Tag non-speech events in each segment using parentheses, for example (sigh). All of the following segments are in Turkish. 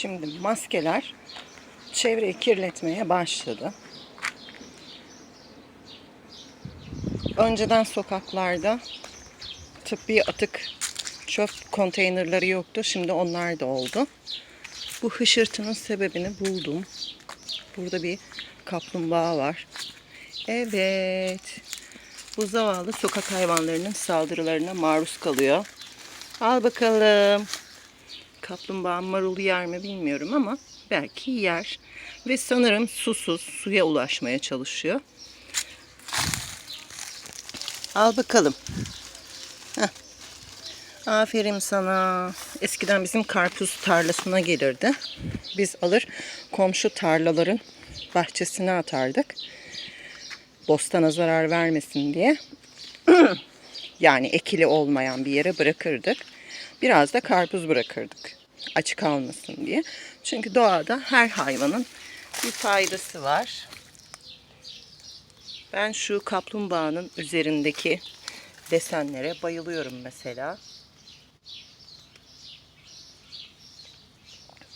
Şimdi maskeler çevreyi kirletmeye başladı. Önceden sokaklarda tıbbi atık çöp konteynerleri yoktu. Şimdi onlar da oldu. Bu hışırtının sebebini buldum. Burada bir kaplumbağa var. Evet. Bu zavallı sokak hayvanlarının saldırılarına maruz kalıyor. Al bakalım. Kaplumbağa marulu yer mi bilmiyorum ama belki yer. Ve sanırım susuz suya ulaşmaya çalışıyor. Al bakalım. Heh. Aferin sana. Eskiden bizim karpuz tarlasına gelirdi. Biz alır komşu tarlaların bahçesine atardık. Bostana zarar vermesin diye. (clears throat) yani ekili olmayan bir yere bırakırdık. Biraz da karpuz bırakırdık. Aç kalmasın diye. Çünkü doğada her hayvanın bir faydası var. Ben şu kaplumbağanın üzerindeki desenlere bayılıyorum mesela.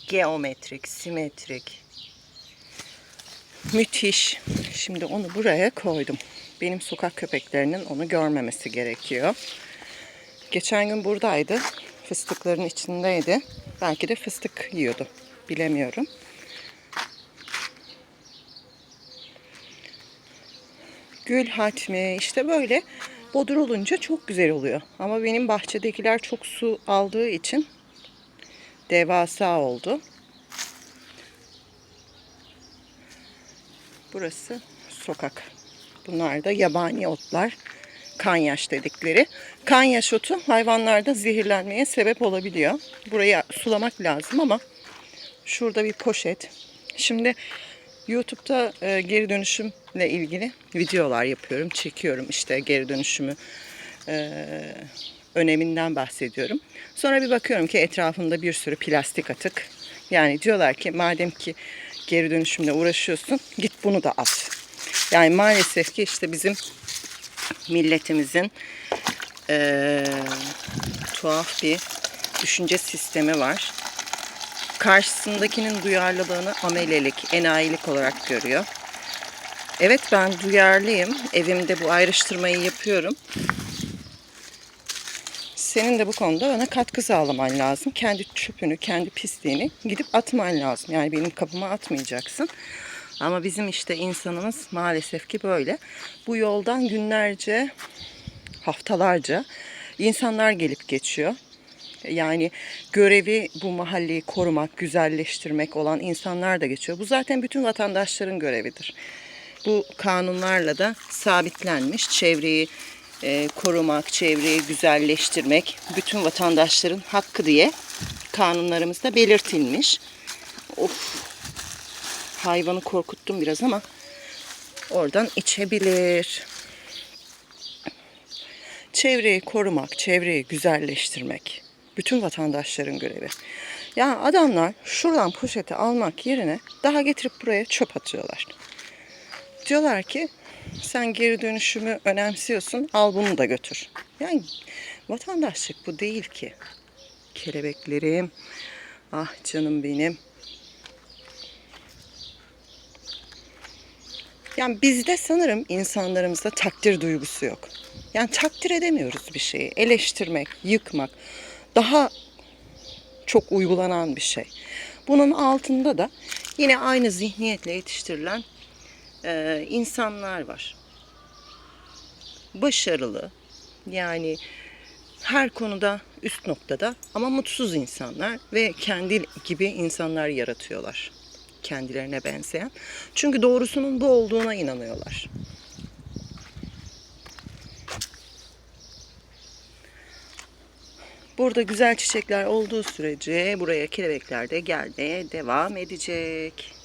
Geometrik, simetrik. Müthiş. Şimdi onu buraya koydum. Benim sokak köpeklerinin onu görmemesi gerekiyor. Geçen gün buradaydı. Fıstıkların içindeydi. Belki de fıstık yiyordu. Bilemiyorum. Gül hatmi işte böyle bodur olunca çok güzel oluyor. Ama benim bahçedekiler çok su aldığı için devasa oldu. Burası sokak. Bunlar da yabani otlar. Kanyaş dedikleri. Kanyaş otu hayvanlarda zehirlenmeye sebep olabiliyor. Burayı sulamak lazım ama şurada bir poşet. Şimdi YouTube'da e, geri dönüşümle ilgili videolar yapıyorum, çekiyorum işte geri dönüşümü e, öneminden bahsediyorum. Sonra bir bakıyorum ki etrafında bir sürü plastik atık. Yani diyorlar ki madem ki geri dönüşümle uğraşıyorsun git bunu da at. Yani maalesef ki işte bizim milletimizin e, tuhaf bir düşünce sistemi var. Karşısındakinin duyarlılığını amelelik, enayilik olarak görüyor. Evet ben duyarlıyım. Evimde bu ayrıştırmayı yapıyorum. Senin de bu konuda bana katkı sağlaman lazım. Kendi çöpünü, kendi pisliğini gidip atman lazım. Yani benim kapıma atmayacaksın. Ama bizim işte insanımız maalesef ki böyle. Bu yoldan günlerce, haftalarca insanlar gelip geçiyor. Yani görevi bu mahalleyi korumak, güzelleştirmek olan insanlar da geçiyor. Bu zaten bütün vatandaşların görevidir. Bu kanunlarla da sabitlenmiş. Çevreyi e, korumak, çevreyi güzelleştirmek bütün vatandaşların hakkı diye kanunlarımızda belirtilmiş. Of hayvanı korkuttum biraz ama oradan içebilir. Çevreyi korumak, çevreyi güzelleştirmek bütün vatandaşların görevi. Yani adamlar şuradan poşeti almak yerine daha getirip buraya çöp atıyorlar. Diyorlar ki sen geri dönüşümü önemsiyorsun al bunu da götür. Yani vatandaşlık bu değil ki. Kelebeklerim, ah canım benim. Yani bizde sanırım insanlarımızda takdir duygusu yok. Yani takdir edemiyoruz bir şeyi. Eleştirmek, yıkmak daha çok uygulanan bir şey. Bunun altında da yine aynı zihniyetle yetiştirilen e, insanlar var. Başarılı, yani her konuda üst noktada ama mutsuz insanlar ve kendi gibi insanlar yaratıyorlar. Kendilerine benzeyen. Çünkü doğrusunun bu olduğuna inanıyorlar. Burada güzel çiçekler olduğu sürece buraya kelebekler de gelmeye devam edecek.